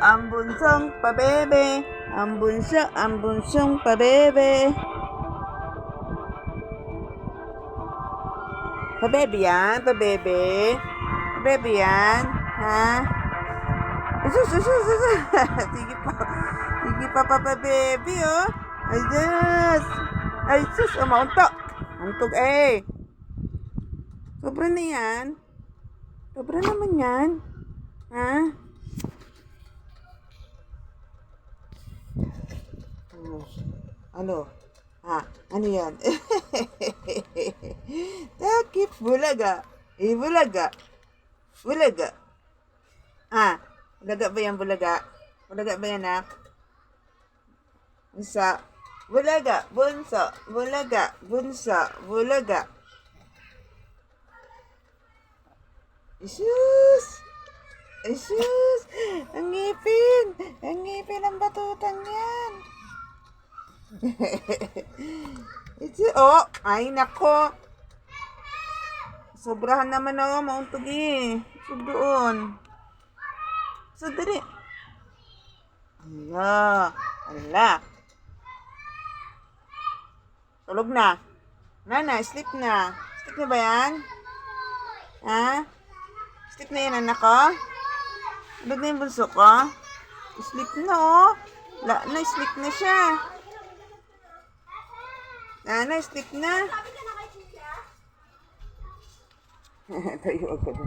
Ang bunsong pabebe, ang bunso, ang bunsong pabebe. Pabebe yan, pabebe. Pabebe yan, ha? Sus, sus, sus, sus. Sige pa. Sige pa, papabebe, oh. Ay, Diyos. Ay, sus, umaunto. Untog, eh. Sobra na yan. Sobra naman yan. Ha? Oh, Ano? Ha? Ano yan? Takip bulaga. Eh, bulaga. Bulaga. Ah, bulaga ba yan, bulaga? Bulaga ba yan, nak? Bunsa. Bulaga, bunso, bulaga, bunso, bulaga. Isus! Isus! Ang ngipin! Ang ngipin ng batutang yan! Ito, oh! Ay, nako! Sobrahan naman ako, mauntog eh. So, doon. So, dali. Ala! Ala! Tulog na. Nana, sleep na. Sleep na ba yan? Ha? Sleep na yan, anak ko? Tulog na yung bunso ko? Sleep na, oh. La, na, sleep na siya. Nana, sleep na. Tayo ako na.